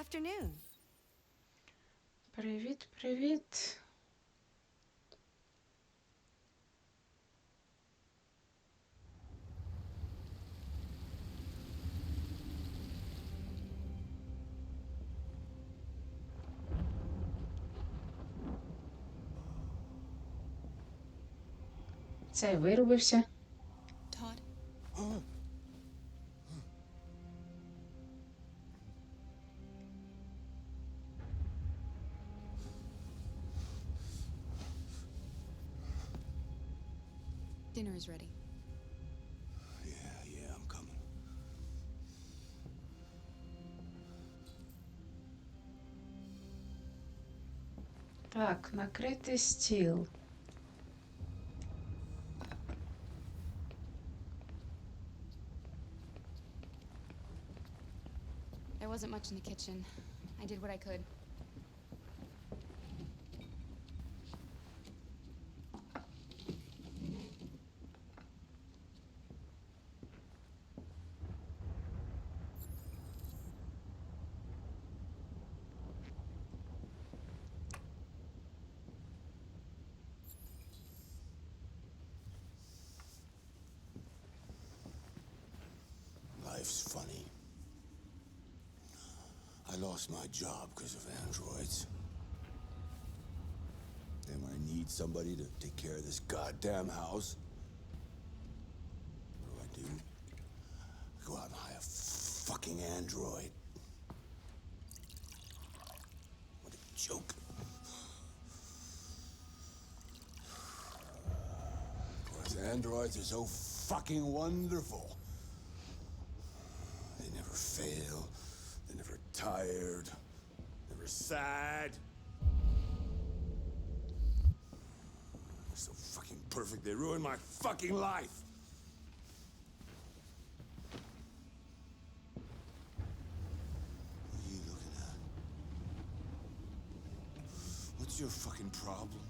afternoon. Привіт, привіт. Цей вирубився. dinner is ready. Yeah, yeah, I'm coming. Так, накритий стіл. There wasn't much in the kitchen. I did what I could. Life's funny. I lost my job because of androids. Then when I need somebody to take care of this goddamn house, what do I do? I go out and hire a fucking android. What a joke. Because androids are so fucking wonderful. Fail. They're never tired. Never sad. They're so fucking perfect. They ruin my fucking life. What are you looking at? What's your fucking problem?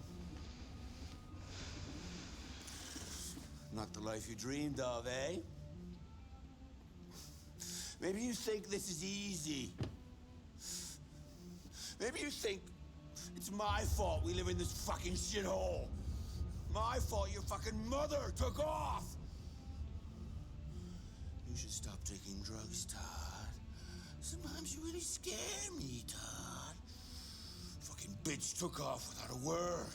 Not the life you dreamed of, eh? Maybe you think this is easy. Maybe you think it's my fault we live in this fucking shithole. My fault your fucking mother took off. You should stop taking drugs, Todd. Sometimes you really scare me, Todd. Fucking bitch took off without a word.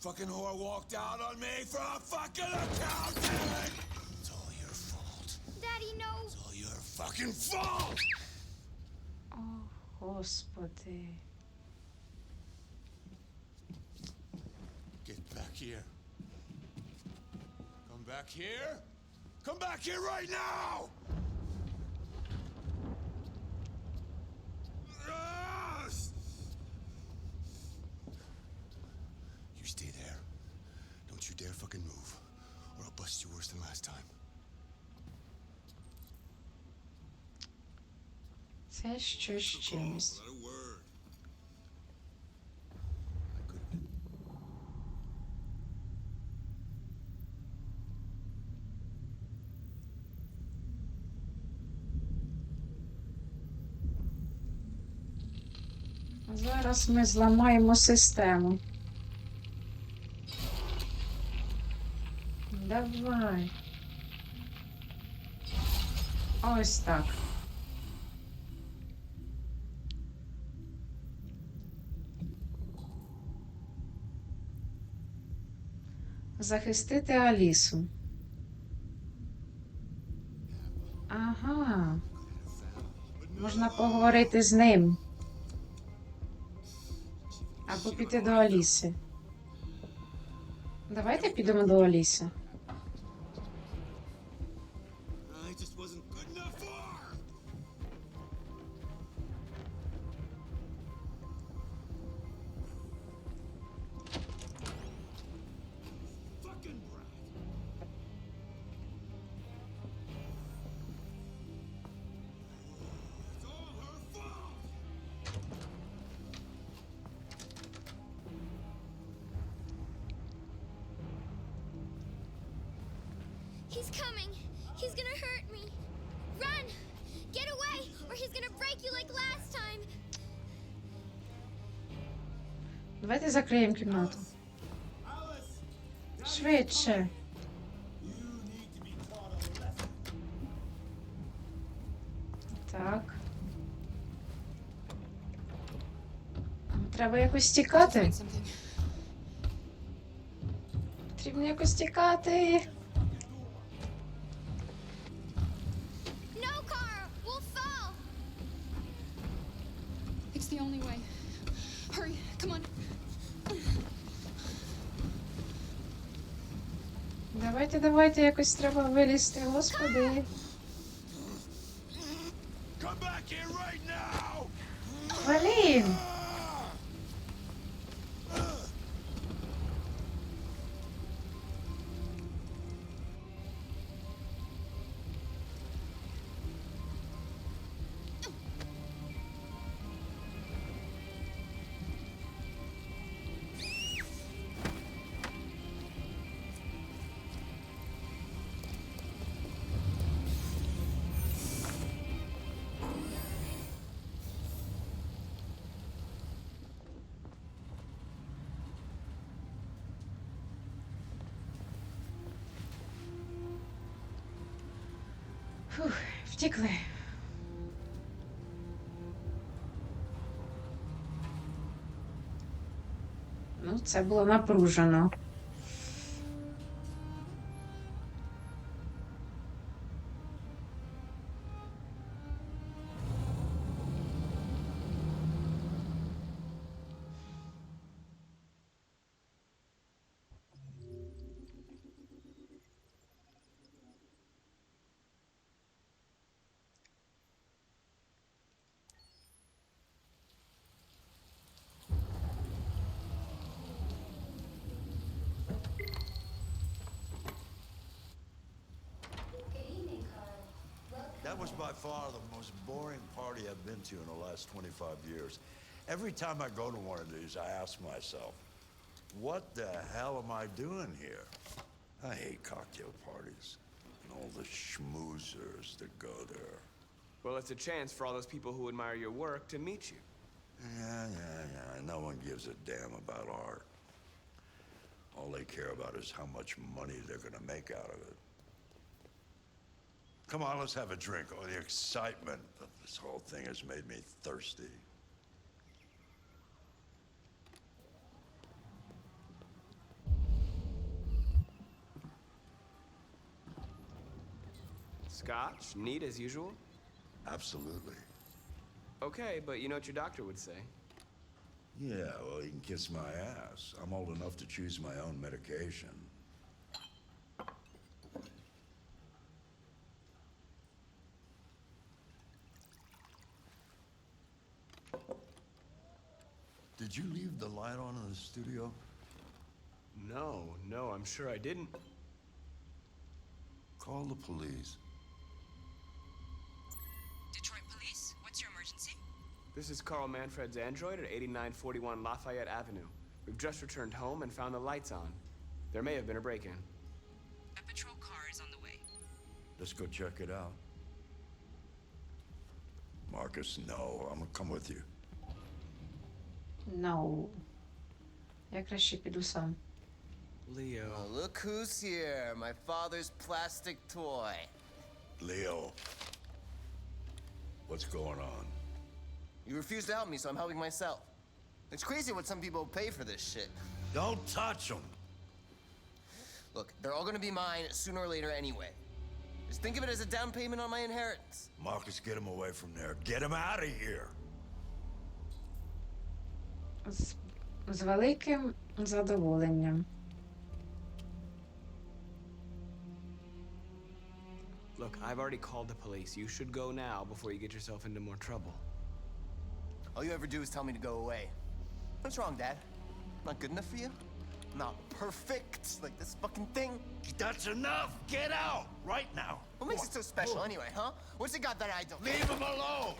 Fucking whore walked out on me for a fucking accountant. It's all your fault. Daddy, no! It's all your fucking fault! О, господи. Get back here. Come back here. Come back here right now! Yes! You stay there. Don't you dare fucking move, or I'll bust you worse than last time. Це щось чимось. Зараз ми зламаємо систему. Давай. Ось так. Захистити Алісу. Ага. Можна поговорити з ним. Або піти до Аліси. Давайте підемо до Аліси. He's coming! He's gonna hurt me! Run! Get away, or he's gonna break you like last time. Давайте закриємо кімнату. Швидше. Так. Треба якось тікати. Потрібно якось тікати. It's the only way. Hurry, come on. Давайте, давайте, якось треба вилізти, господи. Come back here right now! Блін! Фух, втікли. Ну, це було напружено. That was by far the most boring party I've been to in the last 25 years. Every time I go to one of these, I ask myself, what the hell am I doing here? I hate cocktail parties and all the schmoozers that go there. Well, it's a chance for all those people who admire your work to meet you. Yeah, yeah, yeah. No one gives a damn about art. All they care about is how much money they're gonna make out of it. Come on, let's have a drink. Oh, the excitement of this whole thing has made me thirsty. Scotch, neat as usual. Absolutely. Okay, but you know what your doctor would say. Yeah, well, you can kiss my ass. I'm old enough to choose my own medication. Did you leave the light on in the studio? No, no, I'm sure I didn't. Call the police. Detroit Police, what's your emergency? This is Carl Manfred's android at 8941 Lafayette Avenue. We've just returned home and found the lights on. There may have been a break-in. A patrol car is on the way. Let's go check it out. Marcus, no. I'm gonna come with you. No. Я краще піду сам. Leo. Oh, look who's here, my father's plastic toy. Leo. What's going on? You refuse to help me, so I'm helping myself. It's crazy what some people pay for this shit. Don't touch him. Look, they're all gonna be mine sooner or later anyway. Just think of it as a down payment on my inheritance. Marcus, get him away from there. Get him out of here. З, з великим задоволенням. Look, I've already called the police. You should go now before you get yourself into more trouble. All you ever do is tell me to go away. What's wrong, Dad? Not good enough for you? Not perfect, like this fucking thing? That's enough. Get out right now. What makes it so special anyway, huh? What's it got that I don't? Leave him alone.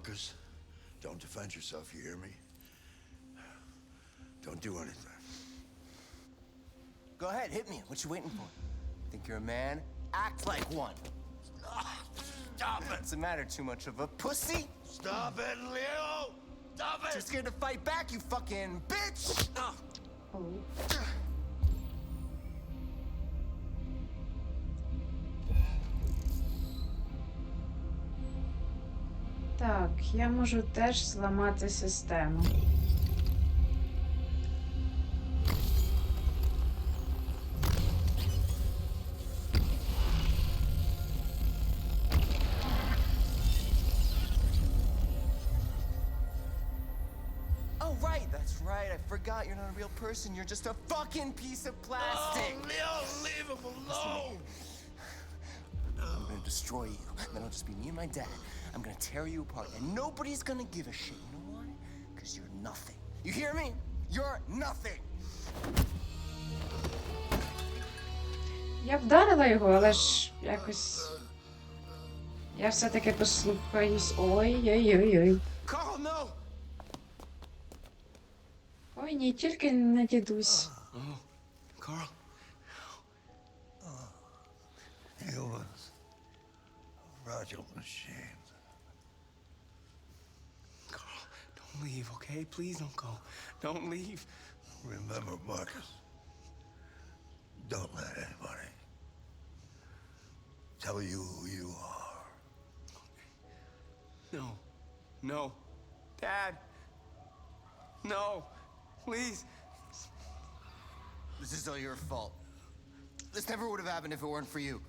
Marcus, don't defend yourself. You hear me? Don't do anything. Go ahead, hit me. What you waiting for? Think you're a man? Act like one. Stop it! Doesn't matter too much of a pussy. Stop it, Leo! Stop it! Too it! scared to fight back, you fucking bitch! О. Так, я можу теж зламати систему. Oh, right, that's right. I forgot you're not a real person. You're just a fucking piece of plastic. Oh, Leo, leave him alone! I'm gonna destroy you. Then it'll just be me and my dad. I'm gonna tear you apart, and nobody's gonna give a shit. You know why? Because you're nothing. You hear me? You're nothing. Я вдарила його, але ж якось. Я все-таки послухаюсь. Ой-ой-ой-ой. Carl, no! Ой, ні, тільки не дідусь. Carl. Humans, fragile machines. don't leave, okay? Please don't go. Don't leave. Remember, Marcus, don't let anybody tell you who you are. No. No. Dad. No. Please. This is all your fault. This never would have happened if it weren't for you.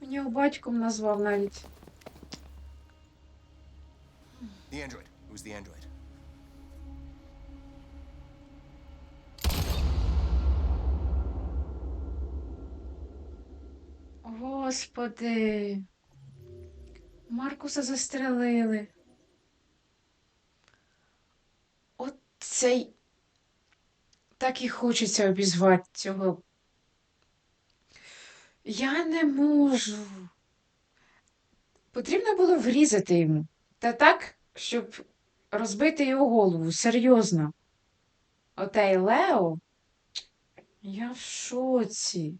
Мені його батьком назвав навіть. The android. It the android. Господи. Маркуса застрелили. От цей. Так і хочеться обізвати цього. Я не можу. Потрібно було врізати йому. Та так, щоб розбити його голову. Серйозно. Отей Лео. Я в шоці.